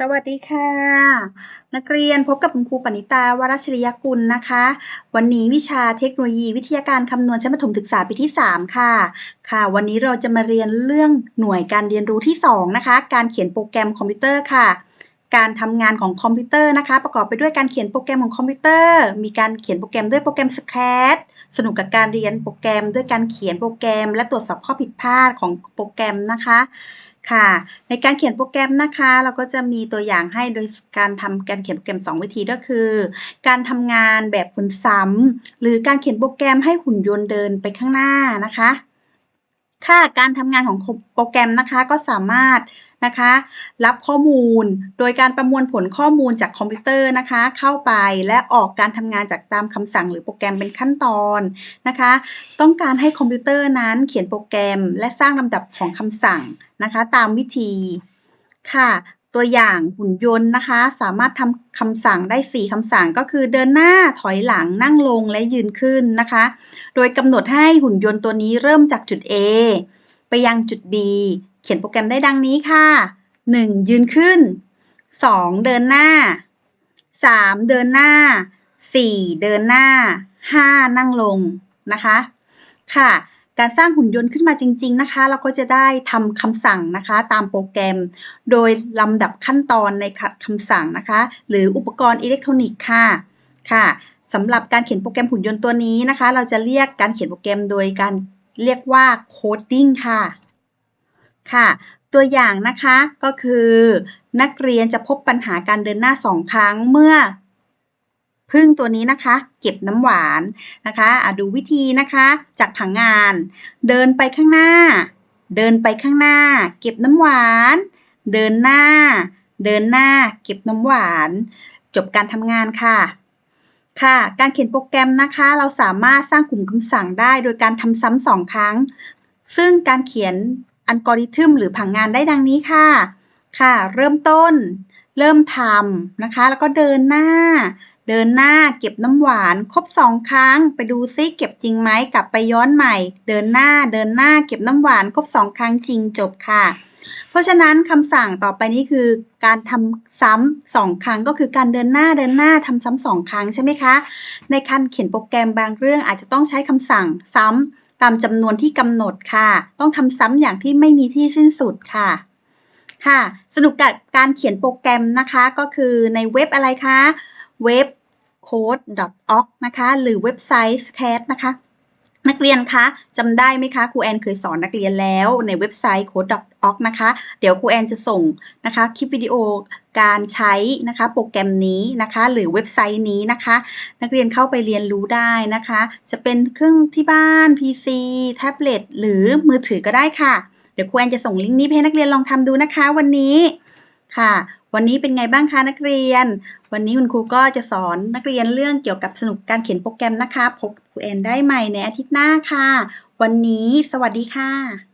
สวัสดีค่ะ นักเรียนพบกับคุณครูปณิตาวรชริยกุลนะคะ วันนี้วิชาเทคโนโลยีวิทยาการคำนวณชั้นประถมศึกษาปีที่ 3 ค่ะ ค่ะ วันนี้เราจะมาเรียนเรื่องหน่วยการเรียนรู้ที่ 2 นะคะ การเขียนโปรแกรมคอมพิวเตอร์ค่ะ การทำงานของคอมพิวเตอร์นะคะ ประกอบไปด้วยการเขียนโปรแกรมของคอมพิวเตอร์ มีการเขียนโปรแกรมด้วยโปรแกรม Scratch สนุกกับการเรียนโปรแกรมด้วยการเขียนโปรแกรม และตรวจสอบข้อผิดพลาดของโปรแกรมนะคะ ค่ะ ในการเขียนโปรแกรมนะคะ เราก็จะมีตัวอย่างให้โดยการทำการเขียนโปรแกรม 2 วิธีก็คือ การทำงานแบบคนซ้ำหรือการเขียนโปรแกรมให้หุ่นยนต์เดินไปข้างหน้านะคะ ค่ะการทำงานของโปรแกรมนะคะก็สามารถ นะคะ รับข้อมูลโดยการประมวลผลข้อมูลจากคอมพิวเตอร์นะคะ เข้าไปและออกการทำงานจากตามคำสั่งหรือโปรแกรมเป็นขั้นตอนนะคะ ต้องการให้คอมพิวเตอร์นั้นเขียนโปรแกรม และสร้างลำดับของคำสั่งนะคะ ตามวิธีค่ะตัวอย่างหุ่นยนต์นะคะ สามารถทำคำสั่งได้ 4คำสั่งก็คือเดินหน้าถอยหลังนั่งลงและยืนขึ้นนะคะ โดยกำหนดให้หุ่นยนต์ตัวนี้เริ่มจากจุด A ไปยังจุด B เขียนโปรแกรมได้ดังนี้ค่ะ 1. ยืนขึ้น 2. เดินหน้า 3. เดินหน้า 4. เดินหน้า 5. นั่งลงนะคะ ค่ะ การสร้างหุ่นยนต์ขึ้นมาจริง ๆ นะคะ เราก็จะได้ทำคำสั่งนะคะ ตามโปรแกรม โดยลำดับขั้นตอนในคำสั่งนะคะ หรืออุปกรณ์อิเล็กทรอนิกส์ค่ะ ค่ะสำหรับการเขียนโปรแกรมหุ่นยนต์ตัวนี้นะคะ เราจะเรียกการเขียนโปรแกรมโดยการเรียกว่าโคดดิ้งค่ะ ค่ะ ตัวอย่างนะคะก็คือ นักเรียนจะพบปัญหาการเดินหน้าสองครั้งเมื่อพึ่งตัวนี้นะคะ เก็บน้ำหวานนะคะะดูวิธีนะคะจากผังงาน เดินไปข้างหน้า เดินไปข้างหน้า เก็บน้ำหวาน เดินหน้า เดินหน้า เก็บน้ำหวาน จบการทำงานค่ะ ค่ะ การเขียนโปรแกรมนะคะ เราสามารถสร้างกลุ่มคำสั่งได้โดยการทำซ้ำสองครั้ง ซึ่งการเขียน อัลกอริทึมหรือผังงานได้ดังนี้ค่ะ ค่ะ เริ่มต้น เริ่มทำนะคะ แล้วก็เดินหน้า เดินหน้าเก็บน้ำหวานครบสองครั้ง ไปดูซิเก็บจริงไหมกลับไปย้อนใหม่ เดินหน้าเดินหน้าเก็บน้ำหวานครบสองครั้งจริงจบค่ะ เพราะฉะนั้นคำสั่งต่อไปนี้คือการทำซ้ำสองครั้งก็คือการเดินหน้าเดินหน้าทำซ้ำสองครั้งใช่ไหมคะ ในการเขียนโปรแกรมบางเรื่องอาจจะต้องใช้คำสั่งซ้ำ ตามจำนวนที่กำหนดค่ะ ต้องทำซ้ำอย่างที่ไม่มีที่สิ้นสุดค่ะค่ะ สนุกกับการเขียนโปรแกรมนะคะก็คือในเว็บอะไรคะเว็บ code.org นะคะ หรือเว็บไซต์ s c a t นะคะ นักเรียนคะจำได้ไหมคะครูแอนเคยสอนนักเรียนแล้วในเว็บไซต์ code.org นะคะ เดี๋ยวครูแอนจะส่งนะคะคลิปวิดีโอการใช้นะคะโปรแกรมนี้นะคะ หรือเว็บไซต์นี้นะคะ นักเรียนเข้าไปเรียนรู้ได้นะคะ จะเป็นเครื่องที่บ้าน PC แท็บเล็ตหรือมือถือก็ได้ค่ะ เดี๋ยวครูแอนจะส่งลิงก์นี้ให้นักเรียนลองทำดูนะคะวันนี้ค่ะ วันนี้เป็นไงบ้างคะนักเรียน วันนี้คุณครูก็จะสอนนักเรียนเรื่องเกี่ยวกับสนุกการเขียนโปรแกรมนะคะ พบกับครูแอนได้ใหม่ในอาทิตย์หน้าค่ะ วันนี้ สวัสดีค่ะ